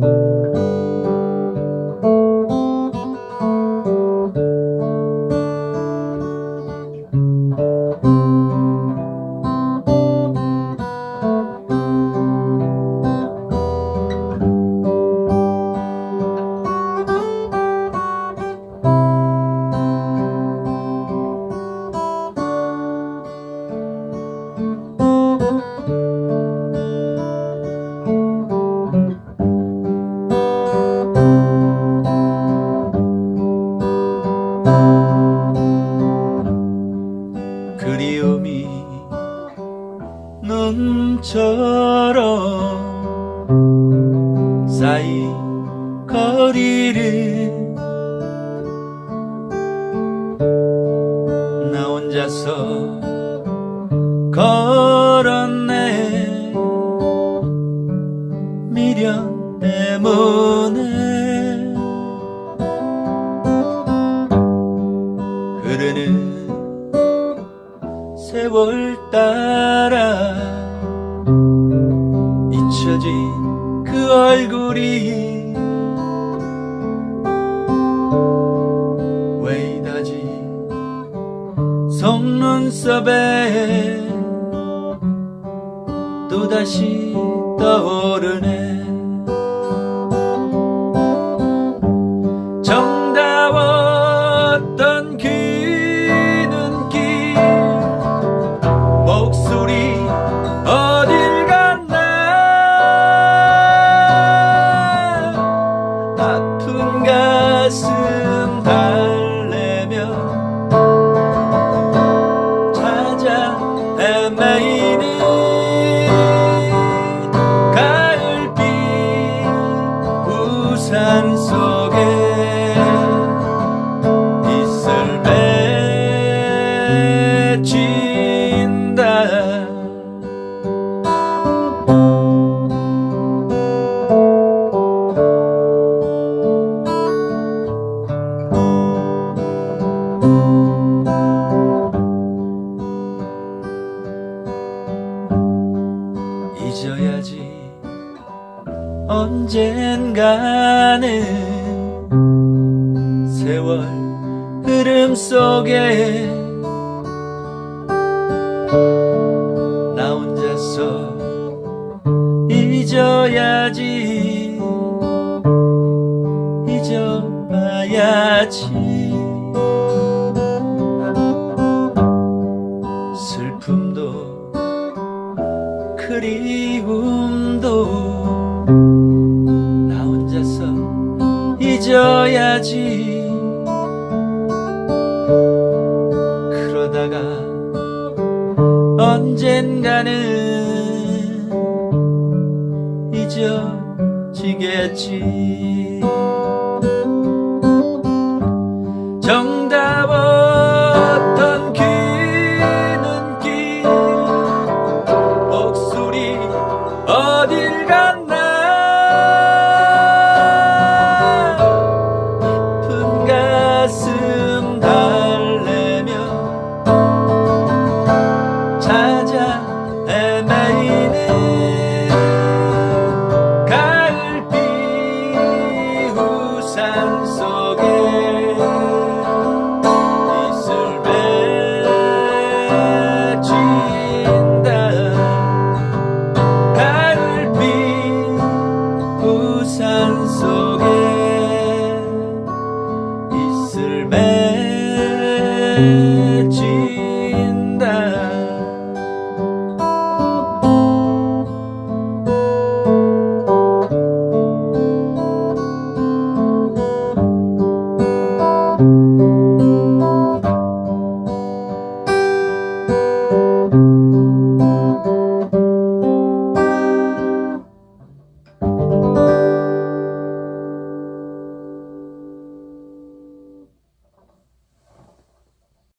그리 눈처럼 쌓인 거리를 나 혼자서 걸었네. 미련 때문에 흐르는 세월 따라 잊혀진 그 얼굴이 왜 이다지 속눈썹에 또다시 떠오르네 산 속에 이슬 맺힌다. 잊어야지 언젠가는 세월 흐름 속에 나 혼자서 잊어야지 잊어봐야지. 슬픔도 그리움도 잊어야지. 그러다가 언젠가는 잊어지겠지. 정다웠던 그 눈길 목소리 가